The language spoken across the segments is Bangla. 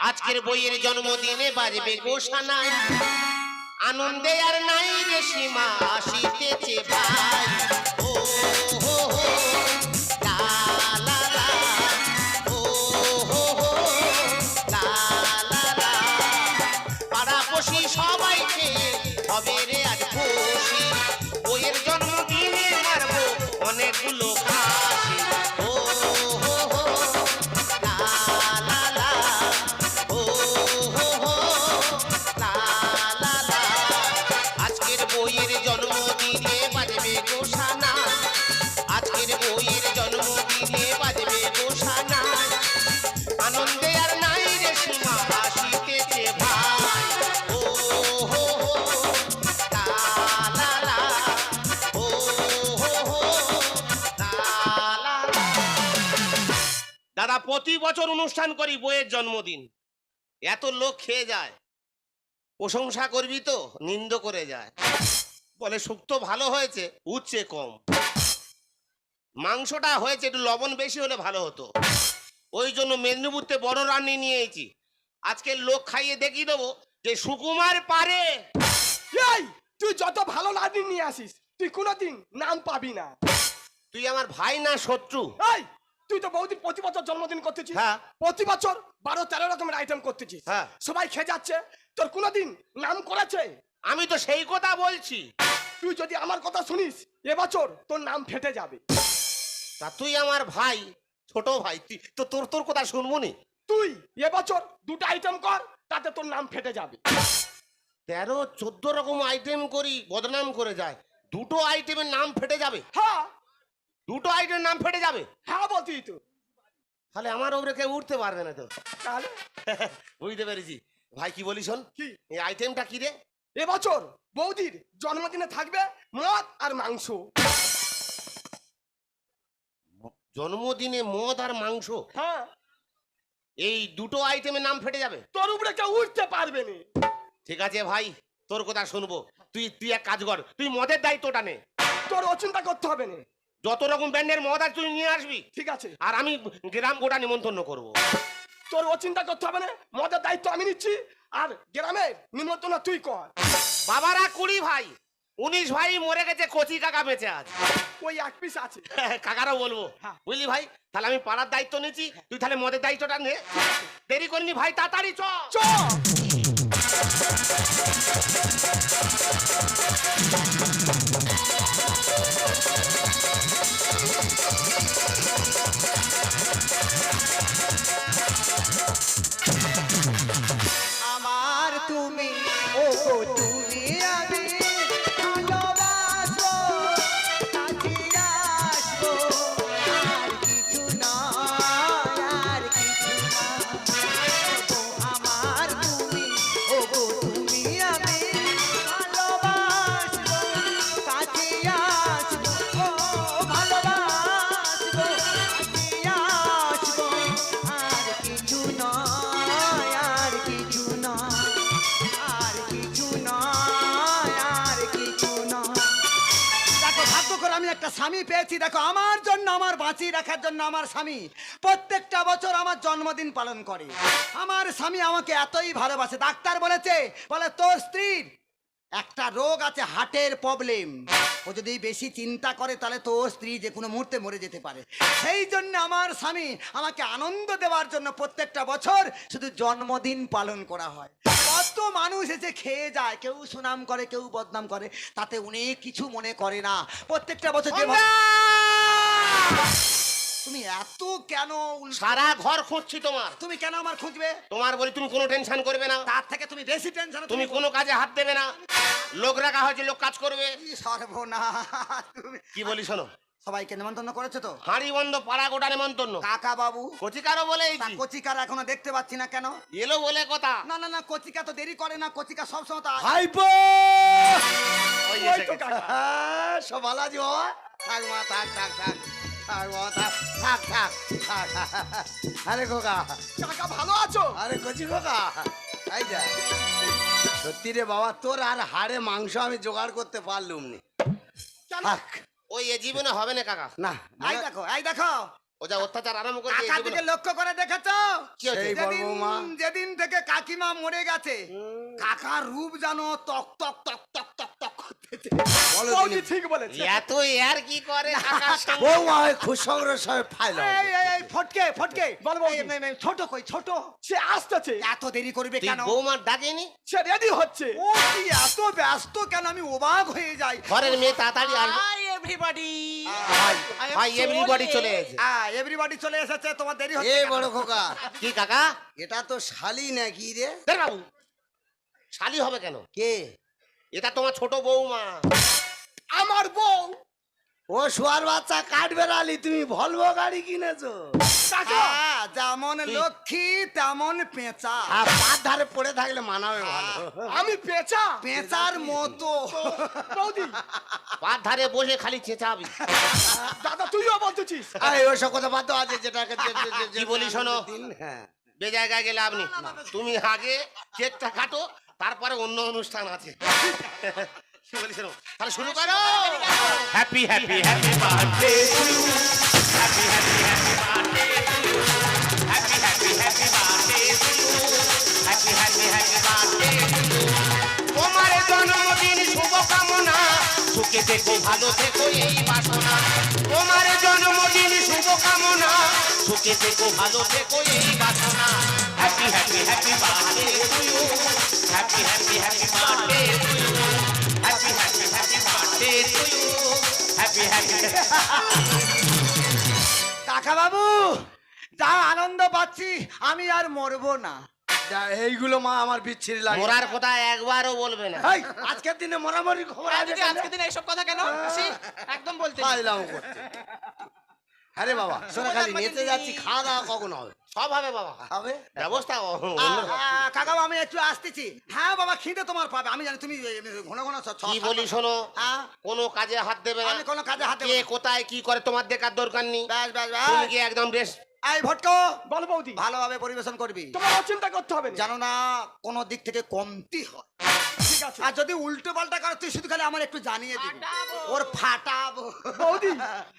আজকের বইয়ের জন্মদিনে বাজবে গোসানা। আনন্দে আর নাই রে সীমা আসিতেছে ভাই। ও প্রতি বছর অনুষ্ঠান করি বইয়ের জন্মদিন। এত লোক খেয়ে যায়। প্রশংসা করবি তো নিন্দ করে যায়। বলে শুক্তো ভালো হয়েছে উচ্ছে কম। মাংসটা হয়েছে একটু লবণ বেশি হলে ভালো হতো। ওই জন্য মেদিনীপুরতে বড় রান্নি নিয়েছি। আজকে লোক খাইয়ে দেখিয়ে দেবো যে সুকুমার পারে। এই তুই যত ভালো লাড্ডু নিয়ে আসিস তুই কোনোদিন নাম পাবি না। তুই আমার ভাই না শত্রু? এই তুই তো বহুদিন প্রতি বছর জন্মদিন করতেছিস। হ্যাঁ। প্রতি বছর বারো তেরো রকমের আইটেম করতেছিস। হ্যাঁ। সবাই খেয়ে যাচ্ছে। তোর কোনোদিন নাম করেছে? আমি তো সেই কথা বলছি। তুই যদি আমার কথা শুনিস এবছর তোর নাম ফেটে যাবে। তা তুই আমার ভাই ছোট ভাই তুই তো তোর তোর কথা শুনব নি? তুই এবছর দুটো আইটেম কর তাতে তোর নাম ফেটে যাবে। তেরো চোদ্দ রকম আইটেম করি বদনাম করে যায়। দুটো আইটেমের নাম ফেটে যাবে। হ্যাঁ। দুটো আইটেমের নাম ফেটে যাবে। হ্যাঁ বলতি তো। তাহলে আমার ওপরে কেউ উঠতে পারবে না তো। তাহলে? বুঝতে পেরেছি। ভাই কি বলি শোন? কি? এই আইটেমটা কি রে? এবছর বৌদির জন্মদিনে থাকবে মদ আর মাংস। জন্মদিনে মদ আর মাংস? হ্যাঁ। এই দুটো আইটেমের নাম ফেটে যাবে? তোর উপরে কেউ উঠতে পারবে না। ঠিক আছে ভাই তোর কথা শুনব। তুই তুই এক কাজ কর তুই মদের দায়িত্বটা নে। তোর অচিন্তা করতে হবে না। যত রকম ব্যান্ডের মদ আছে তুই নিয়ে আসবি। ঠিক আছে। আর আমি গ্রাম গোটা নিমন্ত্রণ করব। তোর ও চিন্তা করতে হবে না মদের দায়িত্ব আমি নিচ্ছি আর গ্রামের নিমন্ত্রণ তুই কর। বাবারা কুড়ি ভাই উনিশ ভাই মরে গেছে কচি কাকা বেঁচে আছে। ওই এক পিস আছে। কাকারও বলব। হ্যাঁ। বুঝলি ভাই তাহলে আমি পাড়ার দায়িত্ব নিচ্ছি তুই তাহলে মদের দায়িত্বটা নে। দেরি করিনি ভাই তাড়াতাড়ি চ। চ। আমার তুমি ও একটা স্বামী পেয়েছি, দেখো, আমার জন্য, আমার বাঁচিয়ে রাখার জন্য আমার স্বামী। প্রত্যেকটা বছর আমার জন্মদিন পালন করে। আমার স্বামী আমাকে এতই ভালোবাসে। ডাক্তার বলেছে, বলে, তোর স্ত্রীর একটা রোগ আছে হার্টের প্রবলেম ও যদি বেশি চিন্তা করে, তাহলে তো স্ত্রী যে কোনো মুহূর্তে মরে যেতে পারে। সেই জন্য আমার স্বামী আমাকে আনন্দ দেওয়ার জন্য প্রত্যেকটা বছর শুধু জন্মদিন পালন করা হয়। কত মানুষ এসে খেয়ে যায়, কেউ সুনাম করে, কেউ বদনাম করে, তাতে উনি কিছু মনে করে না। প্রত্যেকটা বছর তুমি এত কেন উল- সারা ঘর খুঁজছি তোমার। তুমি কেন আমার খুঁজবে? তোমার বলি তুমি কোনো টেনশন করবে না। তার থেকে তুমি বেশি টেনশন তুমি কোনো কাজে হাত দেবে না। লোক রাখা হয়েছে লোক কাজ করবে। সর্বনাশ তুমি কি বলি শোনো? সবাইকে নিমন্ত্রণ করেছ তো? হাঁড়ি বন্ধ পাড়া গোটা নেমন্তন্ন। কাকা বাবু। কচিকারও বলে তা এইছি কচিকার এখনও দেখতে পাচ্ছি না কেন? এলো বলে কথা। না না না কচিকা তো দেরি করে না কচিকা সবসময় তো ওই এসে গেছে। হ্যাঁ, সব ভালো আছি বাবা। থাক মা থাক থাক থাক। থাক থাক থাক। আরে খোকা। কাকা ভালো আছো? আরে কচি খোকা। এই যা সত্যি রে বাবা তোর আর হাড়ে মাংস আমি জোগাড় করতে পারলুম নি। থাক। ওই এ জীবনে হবে না কাকা। না এই দেখো এই দেখো। ও যা অত্যাচার আরম্ভ করে কাকা লক্ষ্য করে দেখেছ? যেদিন যেদিন থেকে কাকিমা মরে গেছে কাকার রূপ জানো তক তক তক তক তক তক করতেছে। বলো বৌদি ঠিক বলেছে। এত এর কি করে কাকার সঙ্গে? বৌমা খুশংর সব ফাইল এই এই এই ফটকে ফটকে। বল বৌদি। এই, এই, এই, ছোট কই ছোট। সে আসতেছে। এত দেরি করবে কেন? বৌমার ডাকেনি? সে রেডি হচ্ছে। ও কি এত ব্যস্ত কেন? আমি অবাক হয়ে যাই। ঘরের মেয়ে তাড়াতাড়ি আসবে। হাই এভরিবডি ভাই এভরিবডি চলে এসেছে। এভরিবডি চলে এসেছে। তোমার দেরি হচ্ছে কেন? বড় খোকা কি কাকা? এটা তো শালি নাকি রে? বাবু শালি হবে কেন? কে? এটা তোমার ছোট বৌমা। আমার বউ। ও শোয়ার বাচ্চা কাঠ বেড়ালি তুমি ভলভো গাড়ি কিনেছো? যেমন লক্ষ্মী তেমন পেঁচা। আর পাত ধারে পড়ে থাকলে মানাবে ভালো। আমি পেঁচা? পেঁচার মতো। পার ধারে বসে খালি চেঁচাবি। দাদা তুইও বলতেছিস? আরে ওসব কথা বাদ আছে যেটাকে কি বলি শোনো? দিন, হ্যাঁ। বে জায়গায় গেলে আপনি তুমি আগে কেকটা কাটো তারপরে অন্য অনুষ্ঠান আছে। তাহলে শুরু করো। Happy happy happy birthday to you happy happy happy birthday to you happy happy happy birthday to you happy happy happy birthday to you তোমার জন্মদিন শুভকামনা। সুখে থেকো, ভালো থেকো, এই বাসনা। তোমার জন্মদিন শুভকামনা। সুখে থেকো, ভালো থেকো, এই বাসনা। Happy happy happy birthday to you happy happy happy birthday to you happy happy happy birthday to you happy happy কাকা বাবু যা আনন্দ পাচ্ছি আমি আর মরবো না। যা, এইগুলো মা আমার বিচ্ছিরি লাগে। মরার কথা একবারও বলবে না। এই, আজকের দিনে মরামরি খবর আজকের আজকে দিনে এইসব কথা কেন? একদম বলতে পারলাম করতে আরে বাবা শোনা খালি নেচে যাচ্ছি খাওয়া দাওয়া কখন হবে? সব হবে বাবা। হবে? ব্যবস্থা আ, আ, কাকা আমি একটু আসতেছি। হ্যাঁ বাবা খিদে তোমার পাবে। আমি জানি তুমি ঘন ঘন কি বলি শোনো? হ্যাঁ কোনো কাজে হাত দেবে না। আমি কোনো কাজে হাত দেবে কোথায় কি করে তোমার দেখার দরকার নেই। ব্যাস ব্যাস তুমি ব্যাস কি একদম রেস্ট এই ভটকো বল বৌদি। ভালোভাবে পরিবেশন করবি। তোমার চিন্তা করতে হবে না। জানো না কোনো দিক থেকে কমতি হয়। ঠিক আছে আর যদি উল্টো পাল্টা করে তুই শুধু খালি আমার একটু জানিয়ে দিবি ওর ফাটাবো বৌদি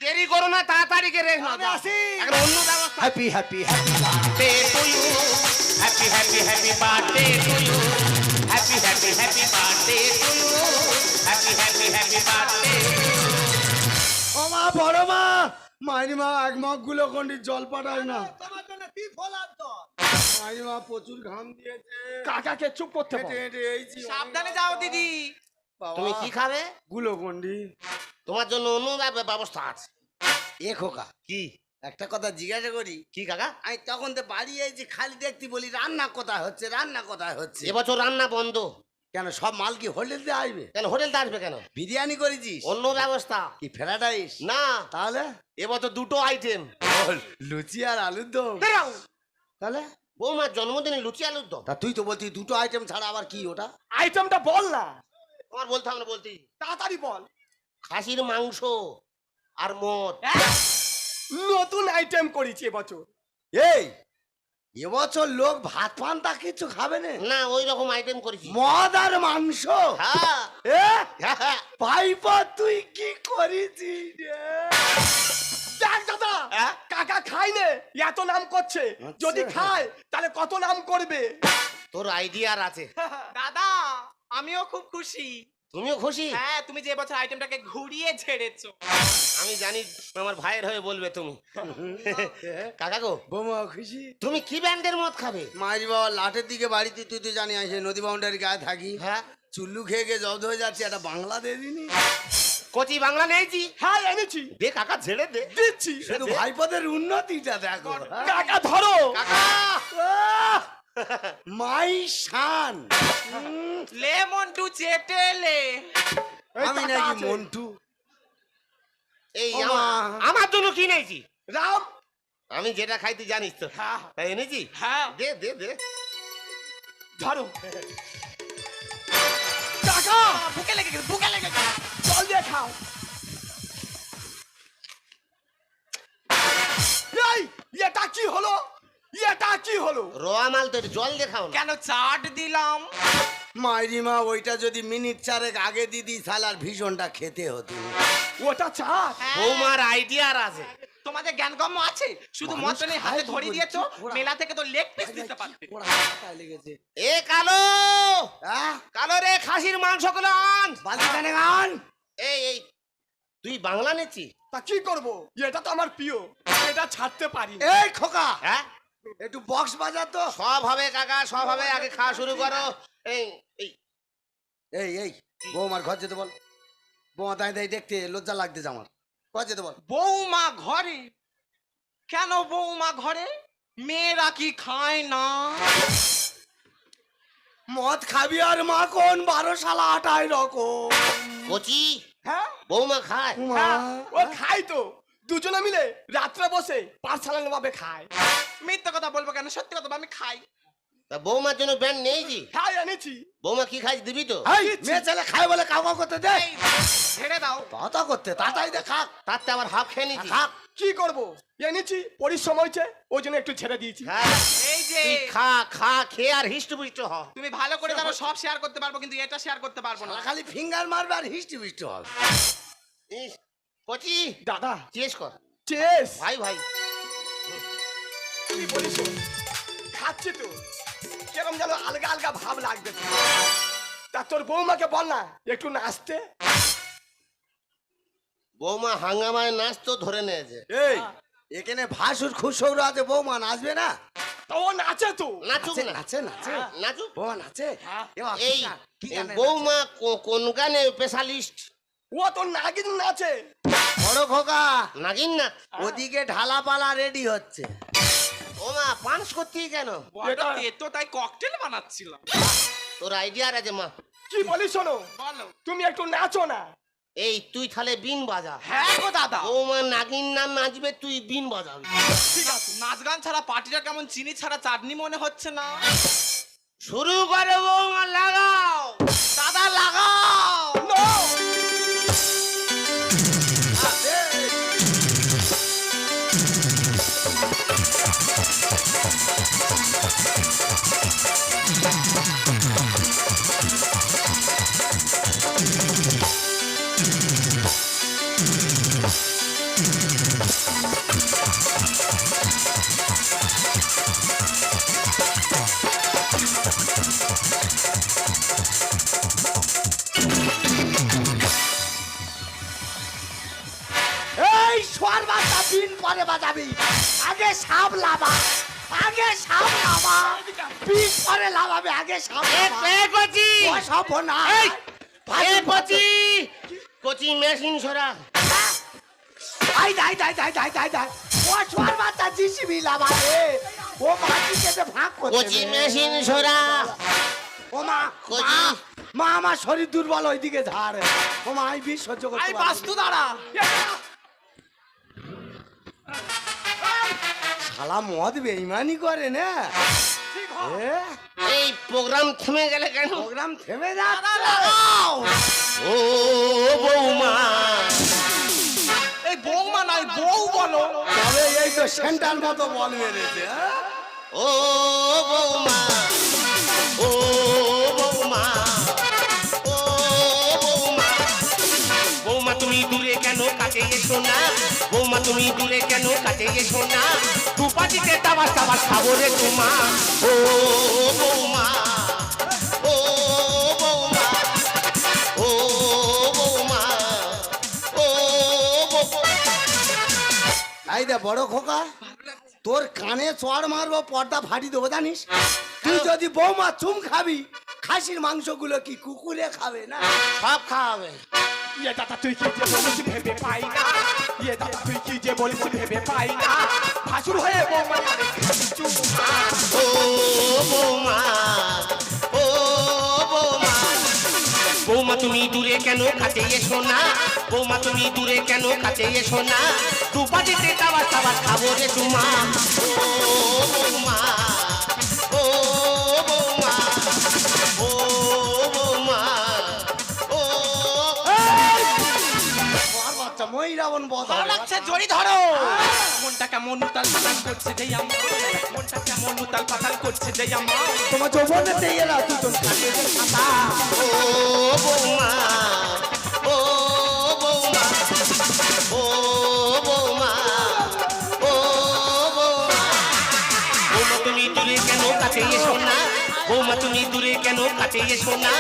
দেরি করো না তাড়াতাড়ি আমি আসি। অন্য ব্যবস্থা happy happy happy birthday to you. Happy, happy, happy birthday to you. Happy, happy, happy birthday to you. Happy, happy, happy birthday. ও মা বড় মা মাইনি মা এক মগগুলো কোনটি জল পাঠায় না কি ফলার দর মাইনি প্রচুর ঘাম দিয়েছে। কাকাকে চুপ করতে বল। হেঁটে হেঁটে এইছি সাবধানে যাও দিদি। তুমি কি খাবে? গুলো গন্ডি তোমার জন্য অন্য ব্যব- ব্যবস্থা আছে। এ খোকা কি? একটা কথা জিজ্ঞাসা করি। কি কাকা? আমি তখন তো বাড়ি এসেছি খালি দেখতে বলি রান্না কোথায় হচ্ছে রান্না কোথায় হচ্ছে? এবছর রান্না বন্ধ। কেন সব মাল কি হোটেল দিয়ে আসবে? কেন হোটেলতে আসবে কেন? বিরিয়ানি করেছিস? অন্য ব্যবস্থা। কি ফ্রাইড রাইস না। তাহলে? এবছর দুটো আইটেম লুচি আর আলুর দম। তাহলে? বৌমার জন্মদিনে লুচি আলুর দম। তা তুই তো বলতি দুটো আইটেম ছাড়া আবার কি ওটা? আইটেমটা বল না। তোমার বলতে হবে না বলতে। তাড়াতাড়ি বল। খাসির মাংস আর মদ। নতুন আইটেম করেছি এবছর এই এবছর লোক ভাত পান্তা কিছু খাবে না। না ওই রকম আইটেম করেছি। মদ আর মাংস। হ্যাঁ। ভাইপা তুই কি করেছিস রে? দেখ দাদা? কাকা খাই নে এত নাম করছে। যদি খায় তাহলে কত নাম করবে? তোর আইডিয়ার আছে। দাদা আমিও খুব খুশি। তুমিও খুশি? হ্যাঁ তুমি যে বছর আইটেমটাকে ঘুরিয়ে ছেড়েছো। আমি জানি আমার ভাইয়ের হয়ে বলবে তুমি। কাকা গো বৌমা খুশি? তুমি কি ব্যান্ডের মদ খাবে? মাঝি বাবা লাটের দিকে বাড়িতে তুই তো জানি আছে নদী বাউন্ডারি গায়ে থাকি। হ্যাঁ। চুল্লু খেয়ে গিয়ে জব্দ হয়ে যাচ্ছে একটা বাংলা দিয়ে দিনি। কচি বাংলা নেইছি হ্যাঁ এনেছি। দে কাকা ছেড়ে দে। দিচ্ছি শুধু ভাইপদের উন্নতিটা দেখো? কাকা ধরো। কাকা! মাই শান লেমন টু চেটেলে। এই আমি নাকি মন্টু এই আমার- জন্য কি নেইছি রাম! আমি যেটা খাইতে জানিস তো। হ্যাঁ। তাই এনেছি? হ্যাঁ। দে দে দে। ধরো। কাকা বুকে লেগে গেছে বুকে লেগে গেছে জল দিয়ে খাও। এই এটা কি হলো? এটা কি হলো? রোয়া মাল তো জল দেখাও না। কেন চাট দিলাম? মাইরিমা ওইটা যদি মিনিট চারেক আগে দিদি সালার ভীষণটা খেতে হতো। ওটা চা হ্যাঁ। বৌমার আইডিয়ার আছে। তোমাদের জ্ঞানগম্য আছে? শুধু মতনে হাতে ধরিয়ে দিয়েছ? মেলা থেকে তো লেগ পিস দিতে পারতে লেগেছে? এ কালো! হ্যাঁ? কালো রে খাসির মাংসগুলো আন! বালতি কানে গান এই এই তুই বাংলা নেছি তা কি করব? এটা তো আমার প্রিয়। এটা ছাড়তে পারি এই খোকা! হ্যাঁ? একটু বক্স বাজা তো। সব হবে কাকা সব হবে আগে খাওয়া শুরু করো। এই এই। এই এই বৌমার ঘর যেতে বল। বৌমা তাই তাই দেখতে লজ্জা লাগতেছে আমার। ঘর যেতে বল। বৌমা ঘরে? কেন বৌমা ঘরে? মেয়েরা কি খায় না? মদ খাবি আর মা কোন বারো সালা আটাই রকম। কচি? হ্যাঁ? বৌমা খায়। হ্যাঁ, ও খাই তো। দুজনে মিলে রাত্রে বসে পাঁচশালান ভাবে খায়। মিথ্যা কথা বলব কেন? সত্যি কথা আমি খাই। তা বৌমার জন্য ব্যান্ড নেই জি খাই এনেছি। বৌমা কি খাই দিবি তো? মেয়ে ছেলে খায় বলে কাউ কাউ করতে দে। ছেড়ে দাও। তা করতে তাতাই দে খাক। তার তো আবার হাফ খেয়ে নিচ্ছি খাক। কি করব? এনেছি পরিশ্রম হয়েছে ওই জন্য একটু ছেড়ে দিয়েছি। হ্যাঁ। এই যে তুই খা খা খেয়ে আর হিষ্ট পুষ্ট হ। তুমি ভালো করে জানো সব শেয়ার করতে পারব কিন্তু এটা শেয়ার করতে পারব না। খালি ফিঙ্গার মারবে আর হিস্টি বিষ্টি হবে কচি? দাদা। চেস কর। চেস ভাই ভাই। কি বলিস খাচ্ছি তো। কেরম যেন আলগা আলগা ভাব লাগবে। তা তোর বৌমাকে বল না একটু নাচতে। বৌমা হাঙ্গামায় নাচ তো ধরে নিয়েছে। এই। এখানে ভাসুর খুশৌর আছে বৌমা নাচবে না? তো ও নাচে তো। নাচুক নাচে না। নাচে নাচে। নাচুক। বৌমা নাচে? এ এই বৌমা কোন গানে স্পেশালিস্ট ও তো নাগিন নাচে? বড় খোকা। নাগিন না ওদিকে ঢালাপালা রেডি হচ্ছে। ও মা পান্স করছি কেন? বড় তেতো তাই ককটেল বানাচ্ছিলাম। তোর আইডিয়া আছে মা। কি বলিস শোনো? বলো। তুমি একটু নাচো না। এই তুই তাহলে বিন বাজা। হ্যাঁ গো দাদা। বৌমা নাগিন নাম নাচবে তুই বিন বাজাবি। ঠিক আছে। নাচ গান ছাড়া পার্টিটা কেমন চিনি ছাড়া চাটনি মনে হচ্ছে না? শুরু করে বৌমা লাগাও। দাদা লাগাও। সোয়ার বাচ্চা বিন পরে বাজাবি আগে সাপ লাভা আগে সাপ লাভা বিন পরে লাভাবে আগে সাপ কচি! ও সব না। কচি! কচি মেশিন সরা। আই দাই দাই দাই দাই দাই দাই। ও সোয়ার বাচ্চা জিসিবি লাভা রে ও মাটি কেটে ভাগ করছে কচি মেশিন সরা। ও মা কচি। মা, আমার শরীর দুর্বল ওইদিকে ধার। ও মা আমি বিষ সহ্য করতে আই বাস্তু দাঁড়া। শালা মদ বেইমানি করে না? এ, এই প্রোগ্রাম থেমে গেলে কেন? প্রোগ্রাম থেমে যাচ্ছে। ও বৌমা। এই বৌমা নয় বউ বলো। তবে এই তো সেন্টার মতো বল মেরেছে হ্যাঁ? ও বৌমা। ও বৌমা। ও বৌমা। বৌমা তুমি দূরে কেন কাছে এসো না? বৌমা তুমি দূরে কেন কাছে এসো না? দুপাটিতে তাবাস তাবাস খাব রে তোমা। ও বৌমা ও বৌমা ও বৌমা ও বৌমা। দে বড় খোকা তোর কানে চড় মারবো পর্দা ফাটি দেবো জানিস? তুই যদি বৌমা চুম খাবি খাসির মাংসগুলো কি কুকুরে খাবে না? সব খাওয়াবে ইয়ে দাদা তুই কি যে বলিস ভেবে পাই না ইয়ে দাদা তুই কি যে বলিস ভেবে পাই না ভাসুর হয়ে বৌমা। ও বৌমা ও বৌমা তুমি দূরে কেন কাছে এসো না? বৌমা তুমি দূরে কেন কাছে এসো না? দুপাটিতে তাবার তাবার খাব রে তোমা। ও, বৌমা। ও, বৌমা। মই রাবণ বধ ভালো লাগছে জড়ি ধরো। মনটা কেমন উতাল পাতাল করছে দেই আমা মনটা কেমন উতাল পাতাল করছে দেই আমা তোমার যৌবনে তেই এলা দুজন ও বৌমা ও বৌমা ও বৌমা ও বৌমা। বৌমা তুমি দূরে কেন কাছে এসো না? বৌমা তুমি দূরে কেন কাছে এসো না?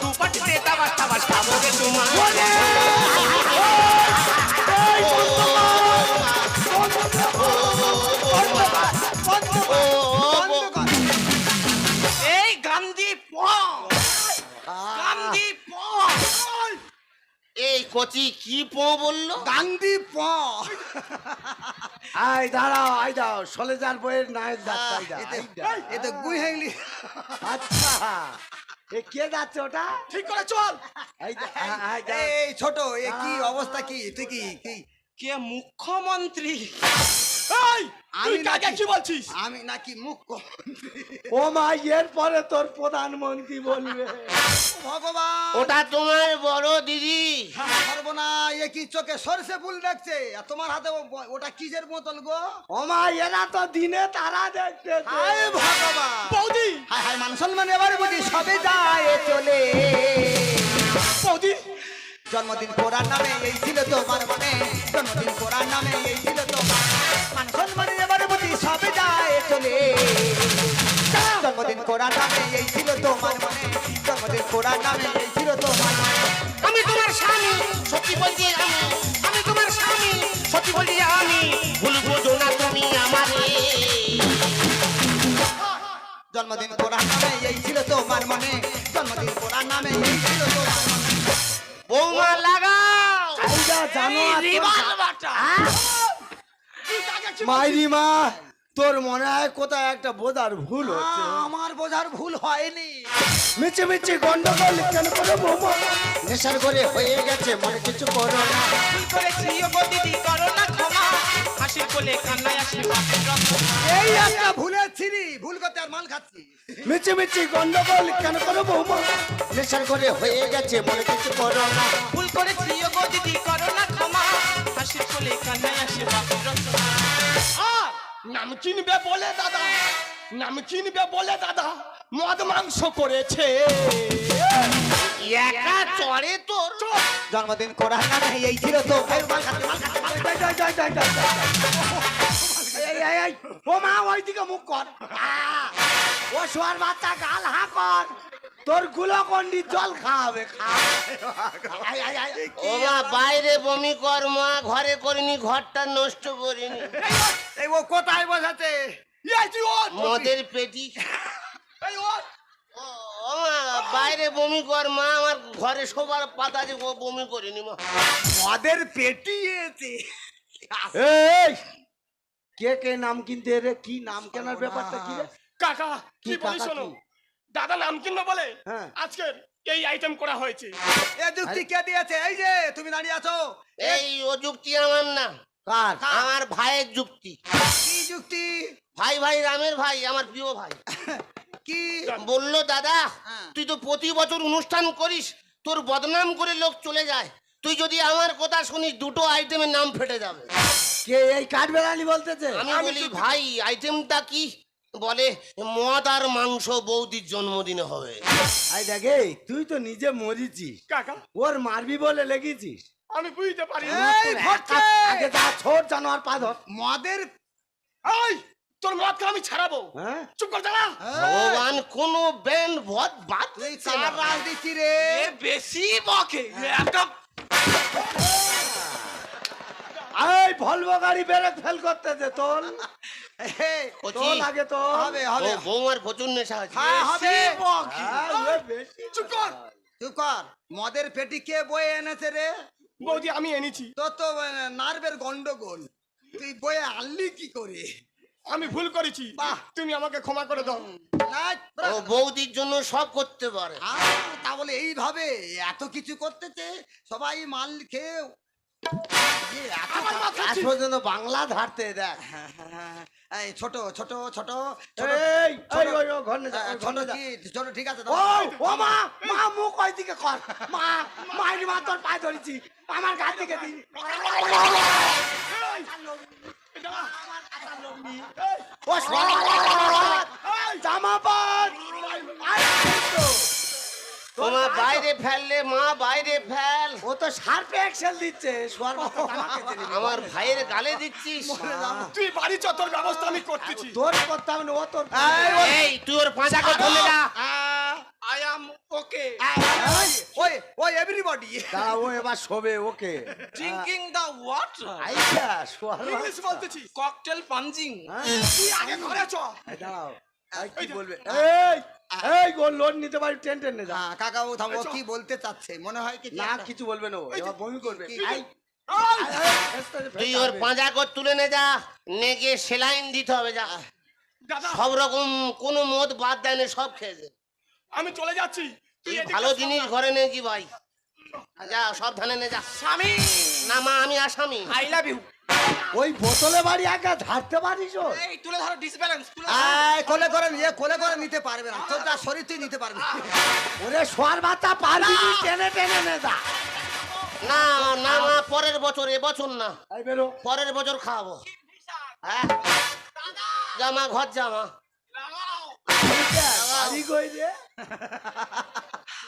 দুপাটিতে তাবাস তাবাস খাব রে তোমার। এই কচি কি প বলল? গান্ধী প। আই দাঁড়াও আই দাও সলেজার বইয়ের নায়ক এ তো গুই হ্যাংলি আচ্ছা এ কে যাচ্ছে ওটা? ঠিক করে চল। এই ছোট এ কি অবস্থা কি? তুই কি কি মুখ্যমন্ত্রী? আমি কাকে নাকি- কি বলছিস? আমি নাকি মুখ ও মা এর পরে তোর প্রধানমন্ত্রী বলবে। ভগবান! ওটা তোমার বড় দিদি। সর্বনা এ কি চোখে সরষে ফুল দেখছে? আর তোমার হাতে ও- ওটা কিসের বোতল গো? ও মা এরা তো দিনে তারা দেখতে হায় ভগবান! বৌদি! হায় হায় মান সম্মান এবারে বুঝি সবে যায় চলে। বৌদি! জন্মদিন কোরআন নামে এই ছিল তোমার মনে। জন্মদিন কোরআন নামে এই ছিল চলে জন্মদিন কোরআন নামে এই ছিল তোমার মনে জন্মদিন কোরআন নামে এই ছিল তোমার মনে আমি তোমার স্বামী সত্যি বলছি আমি আমি তোমার স্বামী সত্যি বলছি আমি ভুল বোঝো না তুমি আমারে। জন্মদিন কোরআন নামে এই ছিল তোমার মনে জন্মদিন কোরআন নামে এই ছিল তোমার মনে। বৌমা লাগাও। জানো রিভলভারটা মাইরি মা। তোর মনে হয় কোথায় একটা বোঝার ভুল হচ্ছে? আমার বোঝার ভুল হয়নি। মিচি মিচি গন্ডগোল কেন করে বৌমা? নেশার করে হয়ে গেছে মনে কিছু করো না। ভুল করেছি গো দিদি করো না ক্ষমা। হাসির কোলে কান্নায় আসে বাপের এই একটা ভুল করতে আর মাল খাচ্ছি। গন্ডগোল কেন করে বৌমা? নেশার করে হয়ে গেছে মনে কিছু করো না। ভুল করেছি গো দিদি করো না ক্ষমা। হাসির কোলে কান্নায় আসে বাপের নাম চিনবে বলে দাদা নাম চিনবে বলে দাদা মদ মাংস করেছে। একা চড়ে তোর? জন্মদিন কোরআন নামে এই ছিল তো। ও মা ওইদিকে মুখ কর। ও শোয়ার বাচ্চা গাল হা কর। তোর গুলকন্ডি জল খাওয়াবে খা আই, আই, আই, আই, ও মা বাইরে বমি কর মা ঘরে করিনি ঘরটা নষ্ট করিনি। এই ও কোথায় বসাতে এই মদের পেটি। বাইরে বমি কর মা আমার ঘরে সবার পাতা যে ও বমি করিনি মা। মদের পেটি এতে। এই! কে কে নাম কিনতে রে কি নাম কেনার ব্যাপারটা কি রে? কাকা কি বলি শোনো। কি? দাদা নাম কিনবে বলে? হ্যাঁ। আজকের এই আইটেম করা হয়েছে। এ যুক্তি কে দিয়েছে? এই যে তুমি দাঁড়িয়ে আছো। এই ও যুক্তি আমার না। কার? আমার ভাইয়ের যুক্তি। কি যুক্তি? ভাই ভাই রামের ভাই আমার প্রিয় ভাই। কি? বলল দাদা হ্যাঁ। তুই তো প্রতি বছর অনুষ্ঠান করিস তোর বদনাম করে লোক চলে যায়। তুই যদি আমার কথা শুনিস দুটো আইটেমের নাম ফেটে যাবে। কে এই কাঠবেড়ালি বলতেছে? আমি বলি ভাই আইটেমটা কি? বলে মদ আর মাংস বৌদির জন্মদিনে হবে। আই দেখে তুই তো নিজে মরিছিস কাকা। ওর মারবি বলে লেগেছিস। আমি বুঝতে পারি এই ভটকে! আগে যা ছোট জানোয়ার পা ধর মদের এই তোর মদকে আমি ছাড়াবো। হ্যাঁ? চুপ কর দাঁড়া ভগবান কোন ব্যান্ড ভদ বাদ কার রাজনীতি রে? বেশি বকে একটা এই ভলভো গাড়ি ব্রেক ফেল করতেছে তোর তোর লাগে তো হবে হবে। বৌমার প্রচুর নেশা আছে। হ্যাঁ হবে। চুপ কর। তুই কর। মদের পেটি কে বয়ে এনেছে রে? বৌদি আমি এনেছি। তোর তো নার্ভের গন্ডগোল। তুই বয়ে আনলি কি করে? আমি ভুল করেছি। বাহ। তুমি আমাকে ক্ষমা করে দাও। না, ও বৌদির জন্য সব করতে পারে। তা বলে এইভাবে এত কিছু করতেছে? সবাই মাল খেয়ে আজ পর্যন্ত বাংলা ধারতে দেখ এই ছোট ছোট ছোট ছোট এই ওই ওই ওই ঘরে যা, আহ, ওই ছোট কি ছোট ঠিক আছে ও ও মা মা মুখ ওই দিকে কর মা মাইরি মা তোর পায়ে ধরেছি আমার গা থেকে দি ও জামা পর মা বাইরে ফেললে মা বাইরে ফেল। ও তো সার্ফে এক্সেল দিচ্ছে। আমার ভাইয়ের গালে দিচ্ছিস? তুই বাড়ি চ ব্যবস্থা আমি করতেছি। তোর করতে হবে না ও তোর এই তুই ওর পাঁচাকে ধরে যা আই অ্যাম ওকে। ওই ওই এভরিবডি দাঁড়া ও এবার শোবে ওকে। ড্রিঙ্কিং দ্য ওয়াটার আইসা শোয়ার ইংলিশ বলতেছি ককটেল পাঞ্জিং তুই আগে ঘরে চ। দাঁড়াও। কি বলবে? এই এই গো লোন নিতে পারি টেন টেন যা হ্যাঁ কাকা ও থামো কি বলতে চাচ্ছে? মনে হয় কি না কিছু বলবে না ও, এবার বমি করবে। কি? এই, এই, তুই ওর পাঁজা কর তুলে নে যা নেগে সেলাইন দিতে হবে যা। দাদা। সব রকম কোনো মদ বাদ দেয় না সব খেয়েছে আমি চলে যাচ্ছি। তুই ভালো জিনিস ঘরে নে কি ভাই? যা সাবধানে নে যা। স্বামী। না মা আমি আসামি। I love you. ওই বোতলে বাড়ি একা ঝাড়তে পারিস এই তুলে ধরো ডিসব্যালেন্স এই কোলে করে নিয়ে কোলে করে নিতে পারবে না। তোর যা শরীর তুই নিতে পারবি। না। ওরে শোয়ার বাচ্চা পারবি নি, টেনে টেনে নে যা। না না মা পরের বছর এ বছর না। এই বেরো। পরের বছর খাওয়াবো। হ্যাঁ। জামা ঘর জামা। বাড়ি কই রে?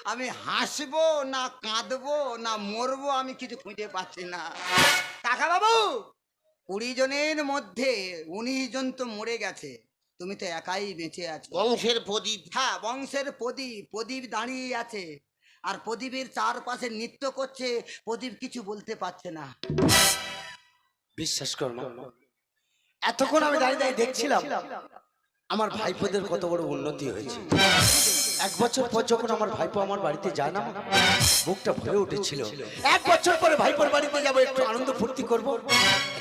আমি হাসবো না কাঁদবো না মরবো আমি কিছু খুঁজে পাচ্ছি না। কাকা বাবু কুড়ি জনের মধ্যে উনিশ জন তো মরে গেছে। তুমি তো একাই বেঁচে আছো। বংশের প্রদীপ। হ্যাঁ বংশের প্রদীপ প্রদীপ দাঁড়িয়ে আছে। আর প্রদীপের চারপাশে নৃত্য করছে প্রদীপ কিছু বলতে পারছে না। বিশ্বাস কর এতক্ষণ আমি দাঁড়িয়ে দাঁড়িয়ে দেখছিলাম আমার ভাইপোদের কত বড় উন্নতি হয়েছে। এক বছর পর যখন আমার ভাইপো আমার বাড়িতে যায় না বুকটা ভরে উঠেছিল। এক বছর পরে ভাইপোর বাড়িতে যাব একটু আনন্দ ফুর্তি করব।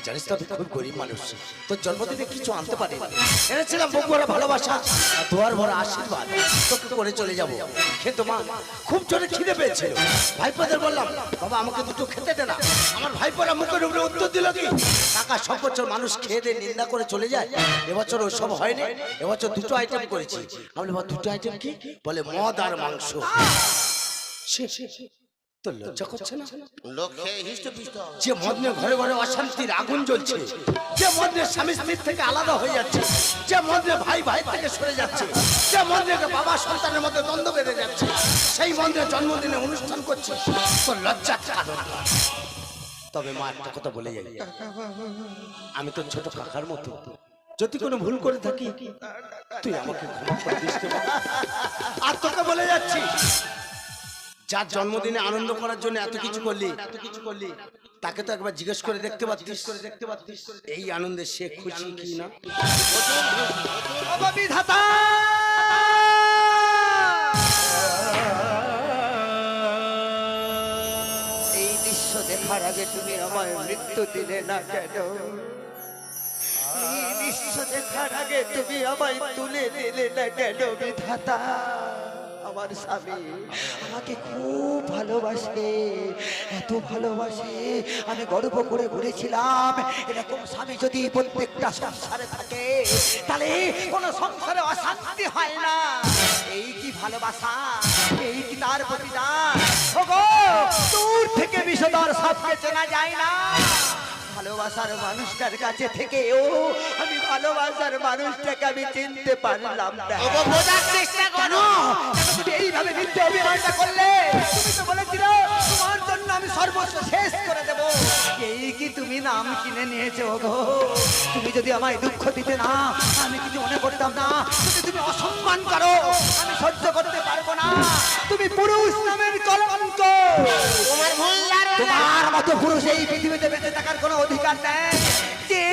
জানিস তো আমি খুব গরিব মানুষ। তোর জন্মদিনে কিছু আনতে পারি এনেছিলাম বুক ভরা ভালোবাসা দোয়ার ভরা আশীর্বাদ। তোকে করে চলে যাব। কিন্তু মা খুব জোরে খিদে পেয়েছিল। ভাইপোদের বললাম বাবা আমাকে দুটো খেতে দে না। আমার ভাইপোরা মুখের উপরে উত্তর দিল কি? কাকা সব বছর মানুষ খেয়ে দিয়ে নিন্দা করে চলে যায়। এবছর ওসব হয়নি। এবছর দুটো আইটেম করেছি। আমি দুটো আইটেম কি? বলে মদ আর মাংস। তোর লজ্জা করছে না। যে মদ নিয়ে ঘরে ঘরে অশান্তির আগুন জ্বলছে যে মদ নিয়ে স্বামী স্ত্রীর থেকে আলাদা হয়ে যাচ্ছে যে মদ নিয়ে ভাই ভাই থেকে সরে যাচ্ছে যে মদ নিয়ে বাবা সন্তানের মধ্যে দ্বন্দ্ব বেঁধে যাচ্ছে সেই মন্দিরে জন্মদিনে অনুষ্ঠান করছে লজ্জা তবে মা একটা কথা বলে যাই। আমি তো ছোট কাকার মতো। যদি কোনো ভুল করে থাকি, তুই আমাকে ক্ষমা করে দিস। আর তোকে বলে যাচ্ছি, যার জন্মদিনে আনন্দ করার জন্য এত কিছু করলি এত কিছু করলি তাকে তো একবার জিজ্ঞেস করে দেখতে পাচ্ছিস। করে দেখতে পাচ্ছিস এই আনন্দে সে খুশি কি না? এই দৃশ্য দেখার আগে তুমি আমার মৃত্যু দিলে না কেন? তুমি তুলে আমার স্বামী আমাকে খুব ভালোবাসে ভালোবাসে। আমি গর্ব করে ঘুরেছিলাম এরকম স্বামী যদি প্রত্যেকটা সংসারে থাকে, তাহলে কোনো সংসারে অশান্তি হয় না। এই কি ভালোবাসা, এই কি তার প্রতিদান? দূর থেকে বিষধর সবকে চেনা যায় না। ভালোবাসার মানুষটার কাছে থেকে ও আমি ভালোবাসার মানুষটাকে আমি চিনতে পারলাম না। বোঝার চেষ্টা করো। তুমি এইভাবে মিথ্যে অভিনয়টা করলে? তুমি তো বলেছিলে তোমার জন্য আমি সর্বস্ব শেষ করে কি তুমি নাম কিনে নিয়েছো গো? তুমি যদি আমায় দুঃখ দিতে না আমি কিছু মনে করতাম না। যদি তুমি অসম্মান করো আমি সহ্য করতে পারব না। তুমি পুরুষ নামের কলঙ্ক। তোমার ভুল তোমার মতো পুরুষ এই পৃথিবীতে বেঁচে থাকার কোনো অধিকার নেই। যে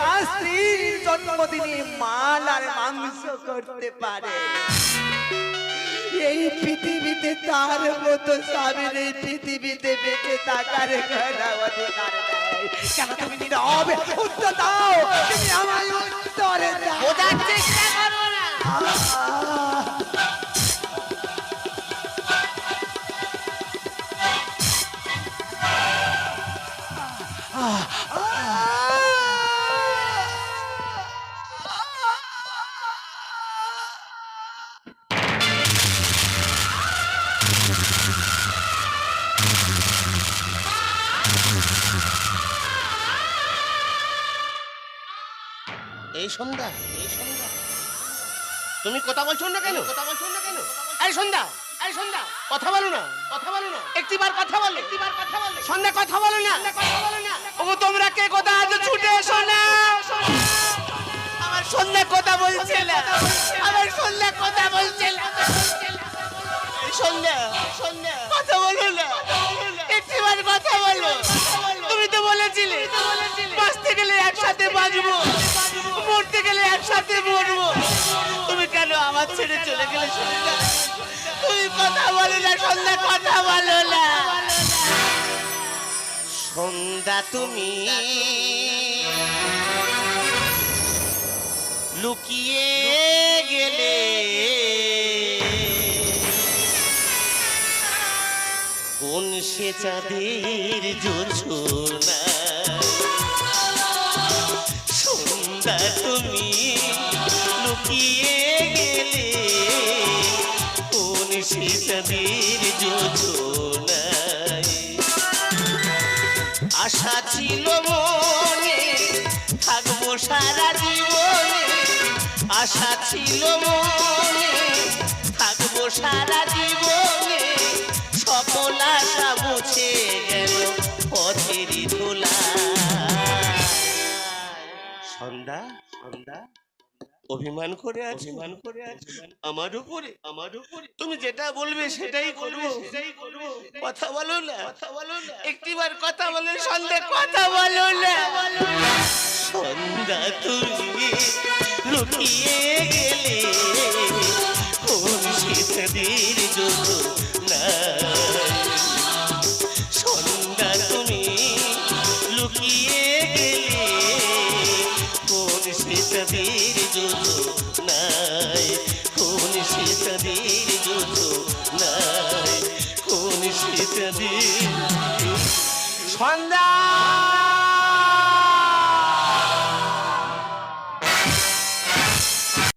তার স্ত্রীর জন্মদিনে মাল আর মাংস করতে পারে। এই পৃথিবীতে তার মতো স্বামীর এই পৃথিবীতে বেঁচে থাকার কোনো অধিকার নেই। কেন তুমি নীরব? উত্তর দাও। তুমি আমায় উত্তরে দাও। বোঝার চেষ্টা করো না। এই সন্ধ্যা এই সন্ধ্যা। তুমি কথা বলছো না কেন? কথা বলছো না কেন? এই সন্ধ্যা এই সন্ধ্যা। কথা বলো না। কথা বলো না। একটিবার কথা বলো। একটিবার কথা বলো। সন্ধ্যা কথা বলো না। কথা বলো না। ওগো তোমরা কে কোথা আছো ছুটে এসো না? আমার সন্ধ্যা কথা বলছে না। আমার সন্ধ্যা কথা বলছে না। সন্ধ্যা সন্ধ্যা কথা বলো না। একটিবার কথা বলো। তুমি তো বলেছিলে। বাঁচতে গেলে একসাথে বাঁচবো। মরতে গেলে একসাথে মরবো। তুমি কেন আমার ছেড়ে চলে গেলে তুমি কথা বলো না, সন্ধ্যা কথা বলো না। সন্ধ্যা তুমি লুকিয়ে গেলে। কোন সে চাঁদের জোছনা সন্ধ্যা তুমি লুকিয়ে গেলে, কোন সে চাঁদের জোছনায় আশা ছিল মনে, থাকব সারা জীবনে। আশা ছিল মনে, থাকব সারা জীবনে। সকল আশা মুছে গেল। সন্ধ্যা সন্ধ্যা অভিমান করে আছে। অভিমান করে আছে। আমার উপরে আমার উপরে। তুমি যেটা বলবে সেটাই করব। সেটাই করব। কথা বলো না। কথা বলো না। একটিবার কথা বলে সন্ধ্যা কথা বলো না। সন্ধ্যা তুমি লুকিয়ে গেলে কোন শীতের যত 传达。